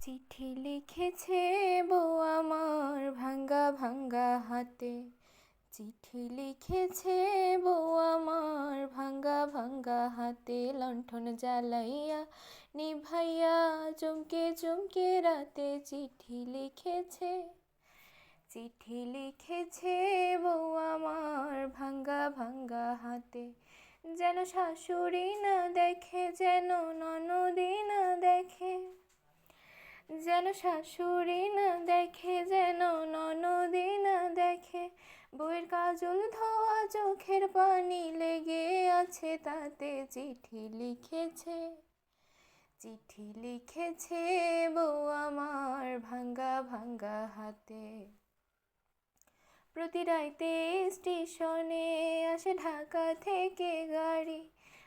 চিঠি লিখেছে বউ আমার ভাঙ্গা ভাঙ্গা হাতে। চিঠি লিখেছে বউ আমার ভাঙ্গা ভাঙ্গা হাতে। লণ্ঠন জ্বালাইয়া, নিভাইয়া চমকে চমকে রাতে চিঠি লিখেছে। চিঠি লিখেছে বউ আমার ভাঙ্গা ভাঙ্গা হাতে। যেন শাশুড়ি না দেখে, যেন ননদি না দেখে। যেন শাশুড়ি না দেখে, যেন ননদি না দেখে। বইয়ের কাজল ধোয়া চোখের পানি লেগে আছে, তাতে চিঠি লিখেছে। চিঠি লিখেছে বউ আমার ভাঙ্গা ভাঙ্গা হাতে। প্রতি রাইতে স্টেশনে আসে ঢাকা থেকে গাড়ি।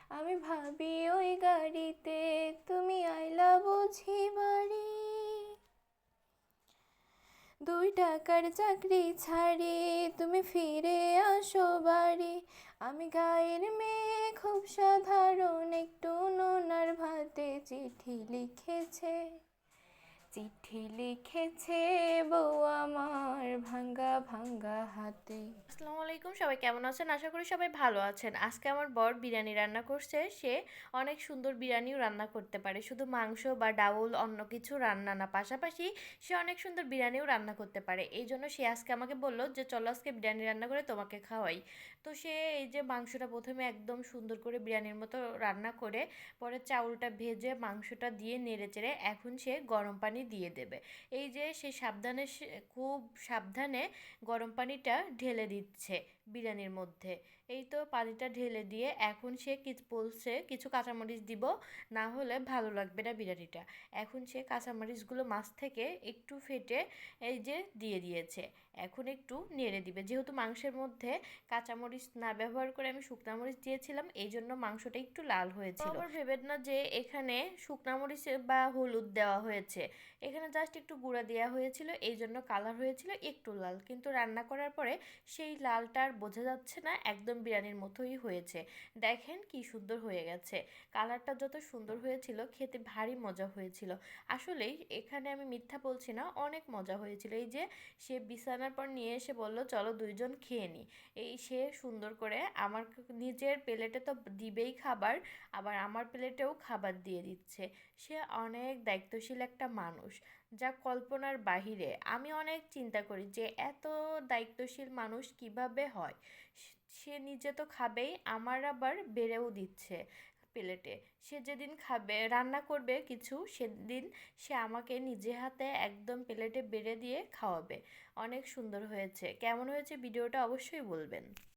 আমি ভাবি ওই গাড়িতে তুমি আইলা দুই টাকার চাকরি ছাড়ি, তুমি ফিরে আসো বাড়ি। আমি গায়ের মেয়ে খুব সাধারণ, একটু নোনার ভাতে চিঠি লিখেছে। চিঠি লিখেছে বউ আমার ভাঙ্গা ভাঙ্গা হাতে। আসসালামু আলাইকুম, সবাই কেমন আছেন? আশা করি সবাই ভালো আছেন। আজকে আমার বর বিরিয়ানি রান্না করছে। সে অনেক সুন্দর বিরিয়ানিও রান্না করতে পারে। শুধু মাংস বা ডাউল অন্য কিছু রান্না না, পাশাপাশি সে অনেক সুন্দর বিরিয়ানিও রান্না করতে পারে। এই জন্য সে আজকে আমাকে বলল যে, চলো আজকে বিরিয়ানি রান্না করে তোমাকে খাওয়াই। তো সে এই যে মাংসটা প্রথমে একদম সুন্দর করে বিরিয়ানির মতো রান্না করে, পরে চাউলটা ভেজে মাংসটা দিয়ে নেড়ে চেড়ে এখন সে গরম পানি দিয়ে দেবে। এই যে সে সাবধানে খুব সাবধানে গরম পানিটা ঢেলে দিচ্ছে বিরিয়ানির মধ্যে। এই তো পানিটা ঢেলে দিয়ে এখন সে কি বলছে কিছু কাঁচামরিচ দিব, না হলে ভালো লাগবে না বিরিয়ানিটা। এখন সে কাঁচামরিচগুলো মাছ থেকে একটু ফেটে এই যে দিয়ে দিয়েছে। এখন একটু নেড়ে দিবে। যেহেতু মাংসের মধ্যে কাঁচামরিচ না ব্যবহার করে আমি শুকনা মরিচ দিয়েছিলাম এই জন্য মাংসটা একটু লাল হয়েছিল। আবার ভেবেন না যে এখানে শুকনা মরিচ বা হলুদ দেওয়া হয়েছে। এখানে জাস্ট একটু গুঁড়া দেওয়া হয়েছিল এই জন্য কালার হয়েছিল একটু লাল। কিন্তু রান্না করার পরে সেই লালটা আর বোঝা যাচ্ছে না, একদম বিরিয়ানির মতোই হয়েছে। দেখেন কি সুন্দর হয়ে গেছে। কালারটা যত সুন্দর হয়েছিল, খেতে ভারী মজা হয়েছিল। আসলেই এখানে আমি মিথ্যা বলছি না, অনেক মজা হয়েছিল। এই যে সে বিছানার পর নিয়ে এসে বলল, চলো দুইজন খেয়ে নিই এই সে সুন্দর করে আমার নিজের প্লেটে তো দিবেই খাবার, আবার আমার প্লেটেও খাবার দিয়ে দিচ্ছে। সে অনেক দায়িত্বশীল একটা মানুষ। যা কল্পনার বাহিরে। আমি অনেক চিন্তা করি যে এত দায়িত্বশীল মানুষ কীভাবে হয়? সে নিজে তো খাবেই, আমার আবার বেড়েও দিচ্ছে। প্লেটে। সে যেদিন খাবে, রান্না করবে কিছু, সেদিন সে আমাকে নিজে হাতে একদম প্লেটে বেড়ে দিয়ে খাওয়াবে। অনেক সুন্দর হয়েছে। কেমন হয়েছে ভিডিওটা অবশ্যই বলবেন।